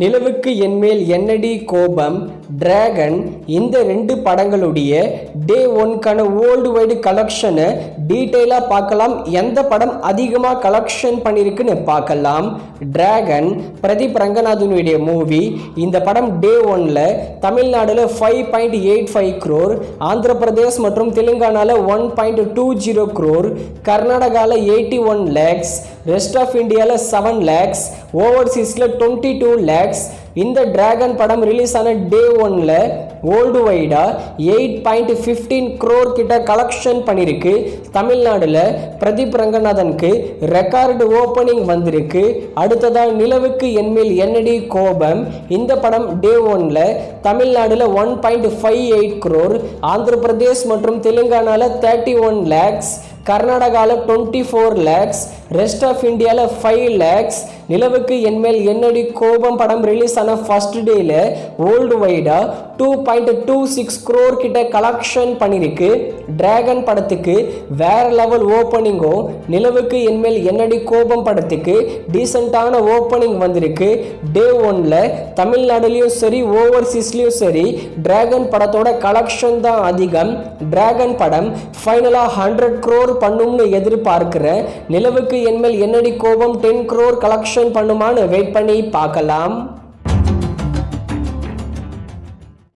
நிலவுக்கு என்மேல் என்னடி கோபம்? டிராகன் இந்த ரெண்டு படங்களுடைய டே ஒன்க்கான வேர்ல்டு வைடு கலெக்ஷனை டீட்டெயிலாக பார்க்கலாம். எந்த படம் அதிகமாக கலெக்ஷன் பண்ணியிருக்குன்னு பார்க்கலாம். டிராகன் பிரதீப் ரங்கநாதனுடைய மூவி இந்த படம் டே ஒனில் தமிழ்நாடில் five point eight five crore Andhra Pradesh மற்றும் தெலுங்கானாவில் one point two zero crore கர்நாடகாவில் eighty one lakhs rest of இந்தியாவில் செவன் லேக்ஸ் ஓவர்சீஸில் டுவெண்ட்டி டூ லேக்ஸ் இந்த டிராகன் படம் ரிலீஸ் ஆன டே ஒனில் வேர்ல்டு வைடாக எயிட் பாயிண்ட் ஃபிஃப்டீன் க்ரோர் கிட்ட கலெக்ஷன் பண்ணியிருக்கு தமிழ்நாடில் பிரதீப் ரங்கநாதனுக்கு ரெக்கார்டு ஓப்பனிங் வந்திருக்கு. அடுத்ததாக நிலவுக்கு என்மேல் என்னடி கோபம்? இந்த படம் டே ஒனில் தமிழ்நாடில் one point five eight crore Andhra Pradesh மற்றும் தெலுங்கானாவில் தேர்ட்டி ஒன் லேக்ஸ் கர்நாடகாவில் twenty four lakhs rest of இந்தியாவில் ஃபைவ் லேக்ஸ் நிலவுக்கு என்மேல் என்னடி கோபம்? படம் ரிலீஸ் ஆன ஃபர்ஸ்ட் டேல world வைடாக two point two six crore கிட்ட கலெக்ஷன் பண்ணியிருக்கு டிராகன் படத்துக்கு வேற லெவல் ஓப்பனிங்கும் நிலவுக்கு என்மேல் என்னடி கோபம் படத்துக்கு டீசெண்டான ஓப்பனிங் வந்திருக்கு. டே ஒன்ல தமிழ்நாடுலேயும் சரி ஓவர்சீஸ்லேயும் சரி டிராகன் படத்தோட கலெக்ஷன் தான் அதிகம். டிராகன் படம் ஃபைனலாக ஹண்ட்ரட் க்ரோர் பண்ணும்னு எதிர்பார்க்கிறேன் நிலவுக்கு என்மேல் என்னடி கோபம்? டென் க்ரோர் கலெக்ஷன் பண்ணுமான்னு வெயிட் பண்ணி பார்க்கலாம்.